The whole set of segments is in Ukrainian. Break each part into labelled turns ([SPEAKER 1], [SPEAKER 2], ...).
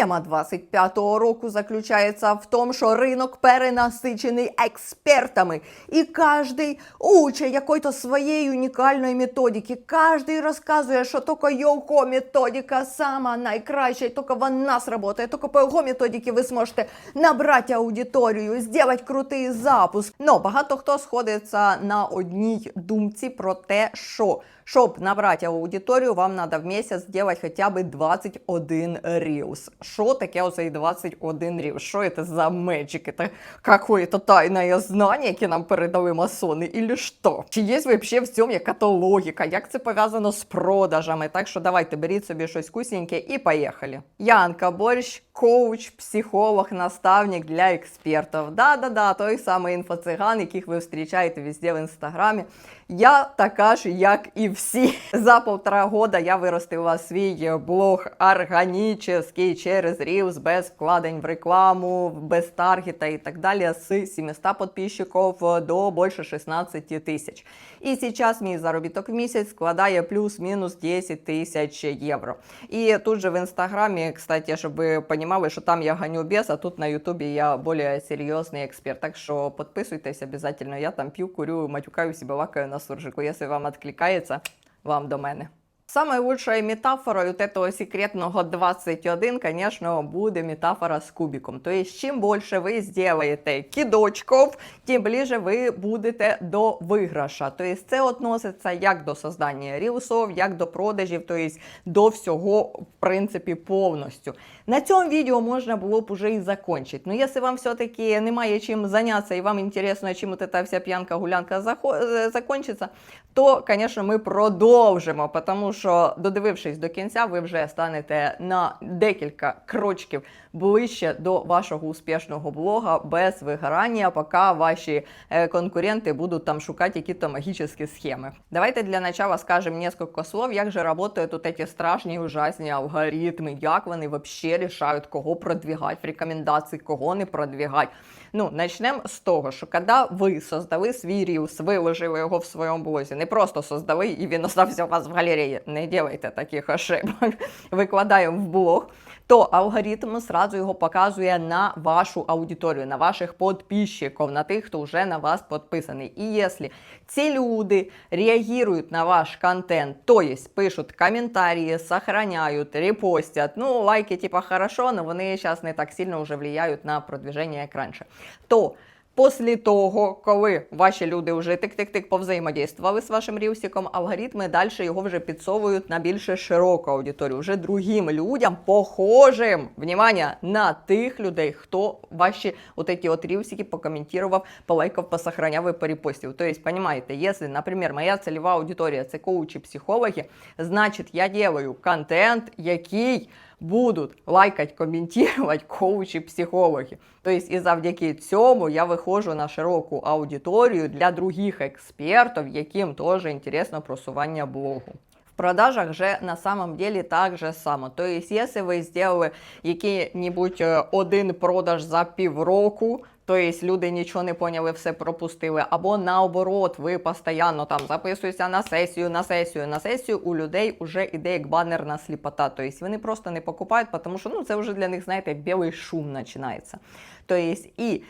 [SPEAKER 1] Проблема 25-го року заключається в тому, що ринок перенасичений експертами, і кожен учить якої-то своєї унікальної методики. Кожен розказує, що тільки його методика сама найкраща, і тільки вона сработає, тільки по його методиці ви зможете набрати аудиторію, зробити крутий запуск. Ну, багато хто сходиться на одній думці про те, що щоб набрати аудиторію, вам треба в місяць зробити хоча б 21 рілс. Що таке оцей 21 рілс? Що це за меджик? Це какое-то тайне знання, яке нам передали масони, или що? Чи є взагалі в цьому яка-то логіка? Як це пов'язано з продажами? Так що давайте беріть собі щось вкусненьке і поїхали. Янка Борщ, коуч, психолог, наставник для експертів. Да-да-да, той самий інфоциган, яких ви зустрічаєте везде в інстаграмі. Я така ж, як і всі. За полтора года я виростила свій блог органічний через Reels, без вкладень в рекламу, без таргета і так далі, з 700 підписчиків до більше 16 тисяч. І зараз мій заробіток в місяць складає плюс-мінус 10 тисяч євро. І тут же в інстаграмі, кстати, щоб ви розуміли, що там я ганю без, а тут на Ютубі я більш серйозний експерт. Так що підписуйтесь обов'язково. Я там п'ю, курю, матюкаюсь і балакаю на суржику. Якщо вам відкликається, вам до мене. Самой лучшей метафорой вот этого секретного 21, конечно, буде метафора з кубиком. То есть, чим більше ви сделаєте кидочков, тим ближе ви будете до виграша. То есть, це относиться як до создання рілсов, як до продажів, то есть, до всього, в принципі, повністю. На цьому відео можна було б уже і закончити. Но якщо вам все-таки немає чим зайнятися і вам інтересно, чим от ця вся п'янка-гулянка е, закончиться, то, звісно, ми продовжимо, тому що, додивившись до кінця, ви вже станете на декілька крочків ближче до вашого успішного блога без вигорання, поки ваші е, конкуренти будуть там шукати якісь магічні схеми. Давайте для начала скажемо несколько слов, як же працюють тут ці страшні ужасні алгоритми, як вони взагалі рішають, кого продвігати в рекомендації, кого не продвігати. Ну, начнемо з того, що коли ви создали свій рілс, виложили його в своєму блозі, не просто создали і він остався у вас в галереї. Не делайте таких ошибок. Викладаємо в блог. То алгоритм сразу його показує на вашу аудиторію, на ваших підписчиків, на тих, хто вже на вас підписаний. І якщо ці люди реагують на ваш контент, то есть пишуть коментарі, сохраняють, репостять, ну, лайки, типа, хорошо, але вони зараз не так сильно вже влияють на продвіження, як раніше. То Після того, коли ваші люди вже тик-тик-тик повзаємодействували з вашим рівсиком, алгоритми далі його вже підсовують на більше широку аудиторію, вже другим людям, похожим, внимание, на тих людей, хто ваші от эти от рівсики покоментував, полайкав, посохраняв і перепостив. Тобто, понимаете, якщо, наприклад, моя цільова аудиторія це коучі, психологи, значить я делаю контент, який будуть лайкать, комментировать коучи-психологи. Тобто, і завдяки цьому я виходжу на широку аудиторію для других експертів, яким теж інтересно просування блогу. Продажах же на самом деле так же само. То есть, если ви сделали який-небудь е, один продаж за півроку, то есть люди нічого не поняли, все пропустили. Або наоборот, ви постійно там записуєтеся на сесію, на сесію, на сесію. У людей вже іде як банерна сліпота. Тобто вони просто не покупають, тому що ну, це вже для них, знаєте, білий шум починається. Тобто, і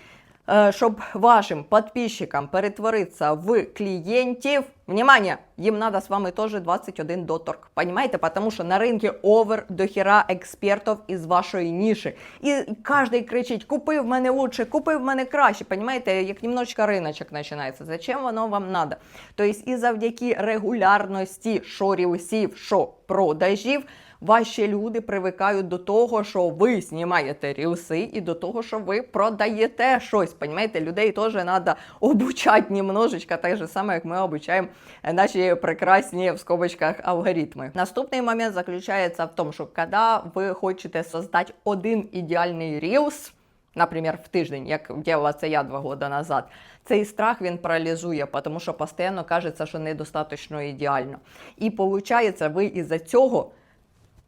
[SPEAKER 1] е, щоб вашим підписчикам перетворитися в клієнтів, внимание, їм треба з вами теж 21 доторг. Понимаете? Потому що на ринку овер до хіра експертів із вашої ніші. І кожен кричить: купи в мене лучше, купи в мене краще. Понимаете, як немножечко риночок починається. Зачем воно вам треба? Тобто, і завдяки регулярності що рілсів, що продажів. Ваші люди привикають до того, що ви знімаєте рілси, і до того, що ви продаєте щось. Понімаєте, людей теж треба обучати немножечко, так же саме, як ми обучаємо наші прекрасні в скобочках алгоритми. Наступний момент заключається в тому, що коли ви хочете создати один ідеальний рілс, наприклад, в тиждень, як робила це я два роки назад, цей страх він паралізує, тому що постійно кажеться, що недостатньо ідеально. І виходить, ви із-за цього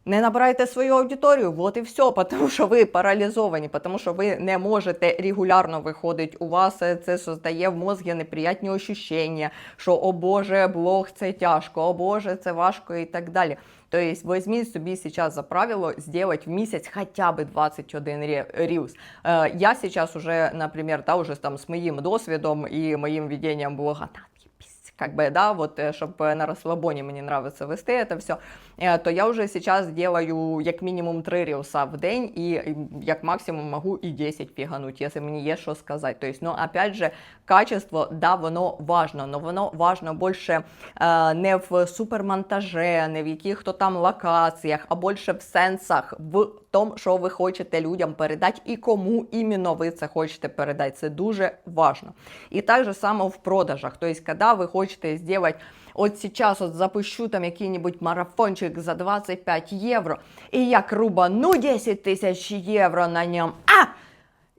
[SPEAKER 1] не набираєте свою аудиторію, от і все, тому що ви паралізовані, тому що ви не можете регулярно виходити. У вас е, це создає в мозгі неприятні ощущення, що о Боже, блог це тяжко, о Боже, це важко і так далі. Тобто візьміть собі зараз за правило сделать в місяць хоча б 21 ре- рілс. Е, я зараз уже, наприклад, да, уже там з моїм досвідом і моїм веденням блога, как бы, да, вот, э, чтобы на расслабоне мне нравится вести это все, то я уже сейчас делаю як мінімум 3 рілса в день, і м, як максимум можу і 10 фігануть, якщо мені є що сказати. Тобто, ну, опять же, качество, да, воно важно, но воно важно більше е, не в супермонтаже, не в яких-то там локаціях, а більше в сенсах, в тому, що ви хочете людям передати і кому іменно ви це хочете передати. Це дуже важно. І так же само в продажах. Тобто, коли ви хочете зробити От сейчас от запущу там який-нибудь марафончик за 25 євро, і як рубану 10 тисяч євро на ньому. А!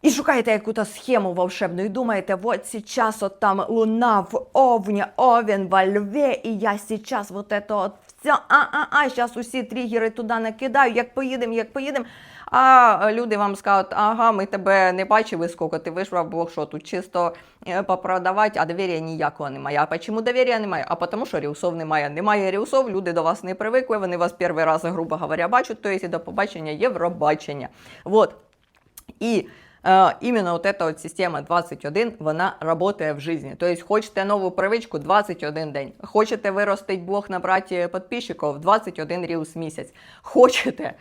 [SPEAKER 1] І шукаєте якусь схему волшебну, і думаєте, от сейчас от там луна в овні, овен во льві, і я сейчас вот это от все, а-а-а, сейчас усі тригери туди накидаю, як поїдемо, як поїдемо. А люди вам скажуть, ага, ми тебе не бачили, скільки ти вийшла блог, що тут чисто е, попродавати, а довір'я ніякого немає. А чому довір'я немає? А тому, що рілсов немає. Немає рілсов, люди до вас не привикли, вони вас перший раз, грубо говоря, бачать, то є до побачення Євробачення. Вот. І е, іменно от эта от система 21, вона працює в житті. Тобто, хочете нову привичку 21 день. Хочете виростити блог набрати підписчиків 21 рілс місяць. Хочете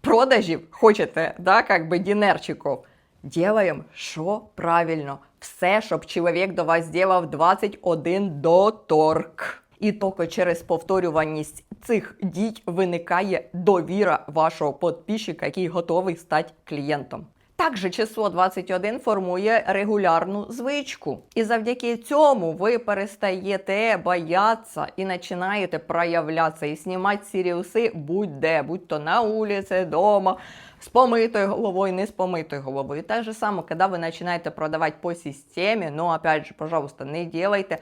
[SPEAKER 1] продажів, хочете, да, как бы динерчиков, делаем, що правильно. Все, щоб чоловік до вас зробив 21 до торг. І тільки через повторюваність цих дій виникає довіра вашого підписчика, який готовий стати клієнтом. Також число 21 формує регулярну звичку. І завдяки цьому ви перестаєте боятися і починаєте проявлятися і знімати ці рілси будь-де, будь то на вулиці, вдома, з помитою головою, не з помитою головою. Так же само, коли ви починаєте продавати по системі, ну, опять же, пожалуйста, не делайте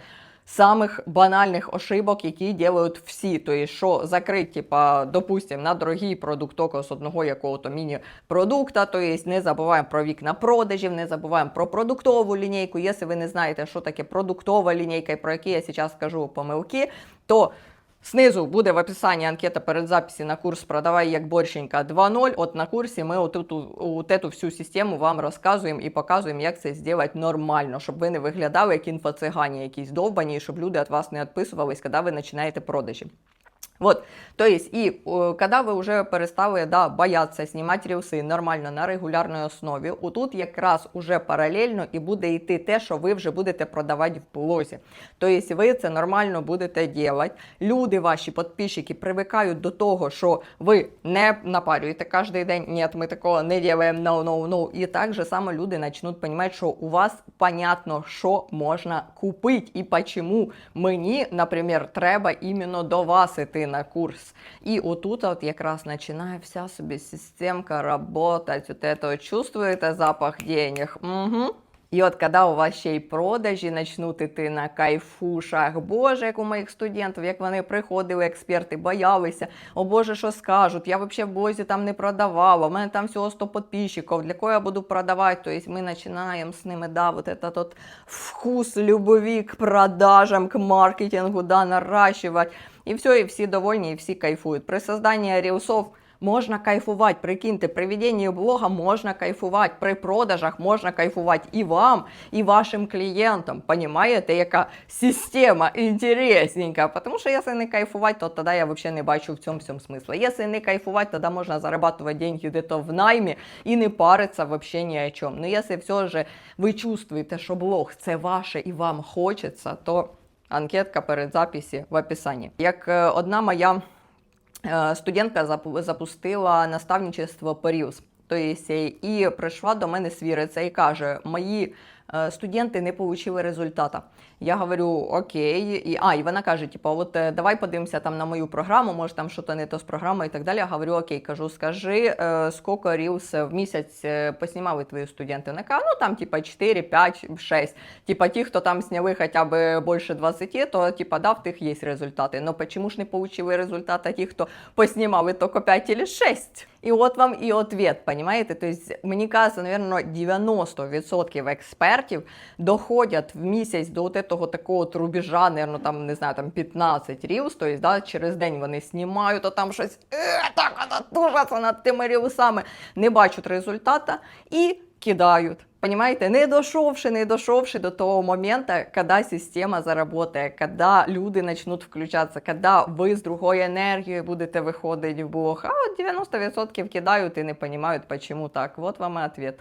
[SPEAKER 1] самих банальних ошибок, які делають всі. Тобто, що закрить, типа, допустим, на дорогий продукт з одного якого-то міні-продукта. Тобто, не забуваємо про вікна продажів, не забуваємо про продуктову лінійку. Якщо ви не знаєте, що таке продуктова лінійка і про які я зараз кажу помилки, то Снизу буде в описанні анкета перед записі на курс «Продавай як борщенька 2.0». От на курсі ми от у от эту всю систему вам розказуємо і показуємо, як це зробити нормально, щоб ви не виглядали як інфоцигані якісь довбані, і щоб люди від вас не відписувались, коли ви починаєте продажі. Вот, то есть, и э, когда вы уже перестали да, бояться знімати рілси нормально на регулярній основі, отут якраз уже паралельно і буде йти те, що ви вже будете продавати в блозі. Тобто ви це нормально будете робити. Люди, ваші підписчики, привикають до того, що ви не напарюєте кожен день. Ні, ми такого не робимо, no, no, no. І так же само люди почнуть розуміти, що у вас понятно, що можна купити і чому мені, наприклад, треба іменно до вас іти на курс. І отут от якраз починає вся собі системка работать. От от чувствуєте запах денег? Угу. І от коли у вас ще й продажі почнуть іти на кайфушах, Боже, як у моїх студентів, як вони приходили, експерти, боялися, о Боже, що скажуть, я взагалі в блозі там не продавала, у мене там всього 100 підписчиків, для кого я буду продавати? Тобто ми починаємо з ними, да, вот этот от вкус любові к продажам, к маркетингу, да, наращивать. І все, і всі довольні, і всі кайфують. При созданні рілсов Можна кайфувати, прикиньте, при веденні блога можна кайфувати, при продажах можна кайфувати і вам, і вашим клієнтам. Понімаєте, яка система інтересненька. Тому що якщо не кайфувати, то тоді я взагалі не бачу в цьому всьому смисла. Якщо не кайфувати, тоді можна зарабатывать деньги где-то в наймі і не париться вообще ні о чому. Ну, якщо все ж ви чувствуєте, що блог це ваше і вам хочеться, то анкетка перед записі в описанні. Як е, одна моя студентка запу- запустила наставничество по Reels. Тобто, і прийшла до мене свіриця і каже: мої е, студенти не отримали результата. Я говорю, окей. І, а, і вона каже: типу, от е, давай подивимося там на мою програму, може там щось не то з програмою і так далі. Я говорю, окей, кажу, скажи, е, скільки Reels в місяць поснімали твої студенти? Вона каже, ну там, типа, 4, 5, 6. Типа, ті, хто там сняли хоча б більше 20, то типа, да, в тих є результати. Но почему ж не получили результати ті, хто поснімали тільки 5 или 6? І от вам і ответ, понимаете? Тобто, мені кажется, наверное, 90% експертів доходять в місяць до вот этого такого от рубежа, наверное, там, не знаю, там 15 рилс, то есть, да, через день вони знімають, а там щось е, так, это над тими рілсами, не бачать результата і кидають. Понимаете, не дошовши, не дошовши до того моменту, коли система заработає, коли люди почнуть включатися, коли ви з другої енергії будете виходити в Бог. А от 90% кидають і не розуміють, чому так. Вот вам і ответ.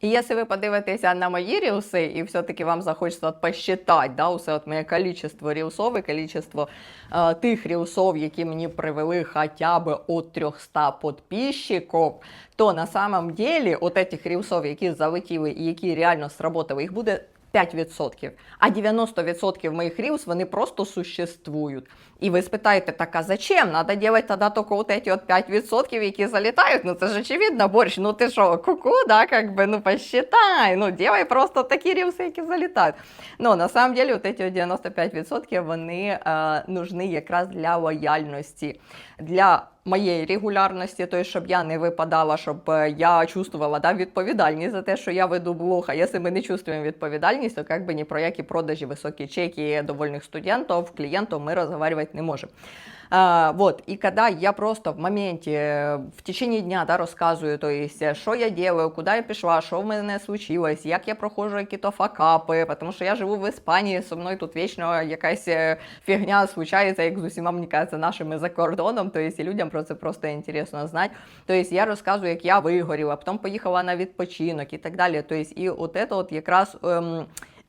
[SPEAKER 1] І якщо ви подивитеся на мої рілси, і все-таки вам захочеться от посчитати, да, усе от моє количество рілсов і количество е, тих рілсов, які мені привели хоча б от 300 підписчиків, то на самом деле от этих рілсов, які залетіли і які реально сработали, їх буде 5%. А 90% моїх рілс, вони просто существують. І ви спитаєте, так а зачем? Надо делать тогда только вот эти от 5%, які залітають. Ну це ж очевидно, борщ. Ну ти що, куку, да, как бы, ну посчитай. Ну, делай просто такі рілси, які залітають. Ну, на самом деле, от эти от 95% вони е, нужны якраз для лояльності, для моєї регулярності, то щоб я не випадала, щоб е, я чувствувала да, відповідальність за те, що я веду блог. А якщо ми не чувствуємо відповідальність, то як би ні про які продажі, високі чеки довольних студентів, клієнтів ми розговорювати не можемо. А, вот, и когда я просто в моменте, э, в течение дня да, розказую, то есть, э, що я делаю, куди я пішла, що в мене случилось, як я проходжу якісь факапи, тому що я живу в Іспанії, со мною тут вічно якась е, фігня случається, як з усіма, мені кажеться, нашими за кордоном, то есть, і людям про просто інтересно знати. То есть, я розказую, як я вигоріла, потім поїхала на відпочинок і так далі. То есть, і от це от якраз... Ем,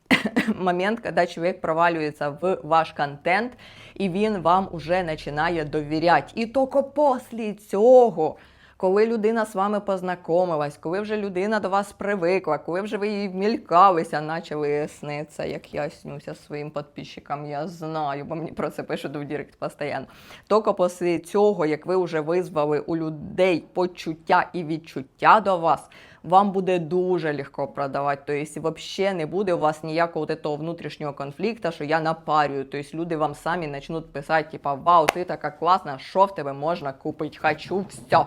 [SPEAKER 1] момент, коли чоловік провалюється в ваш контент, і він вам уже починає довіряти. І тільки після цього. Коли людина з вами познайомилась, коли вже людина до вас привикла, коли вже ви їй мількалися, почали сниться, як я снюся своїм підписчикам, я знаю, бо мені про це пишуть в Директ постійно. Тільки після цього, як ви вже визвали у людей почуття і відчуття до вас, вам буде дуже легко продавати. Тобто, взагалі не буде у вас ніякого от этого внутрішнього конфлікту, що я напарюю. Тобто люди вам самі почнуть писати, типа, вау, ти така класна, що в тебе можна купити? Хочу все.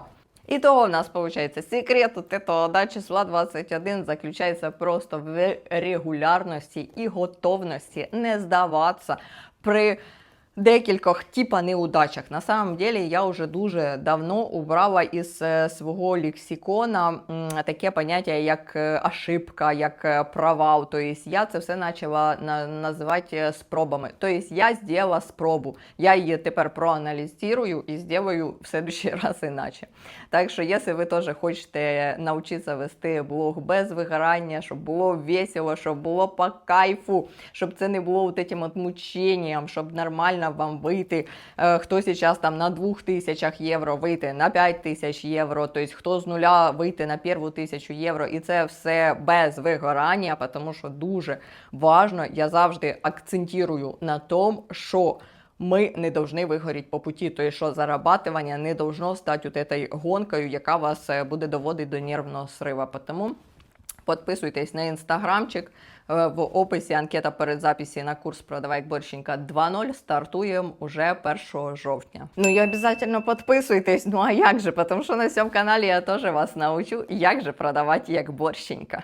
[SPEAKER 1] І того у нас получается секрет да, числа 21 заключається просто в регулярності і готовності не здаватися при декількох типа неудачах. На самом деле я вже дуже давно убрала із е, свого лексикона таке поняття, як е, ошибка, як е, провал. Тобто я це все почала називати спробами. Тобто я зробила спробу. Я її тепер проаналізую і зроблю в следующий раз іначе. Так що, якщо ви теж хочете навчитися вести блог без вигорання, щоб було весело, щоб було по кайфу, щоб це не було вот этим от мученням, щоб нормально вам вийти. Е, Хто зараз там на 2000 євро вийти на 5000 євро, тобто хто з нуля вийти на першу тисячу євро, і це все без вигорання, тому що дуже важно, я завжди акцентую на тому, що ми не должны вигоріти по путі, тобто що зарабатування не должно стати от этой гонкою, яка вас е, буде доводити до нервного срива. Тому Подписуйтесь на інстаграмчик. Е, В описі анкета перед записі на курс «Продавай борщенька 2.0 стартуємо уже 1 жовтня. Ну і обов'язково підписуйтесь. Ну а як же? Тому що на цьому каналі я теж вас научу, як же продавати як борщенька.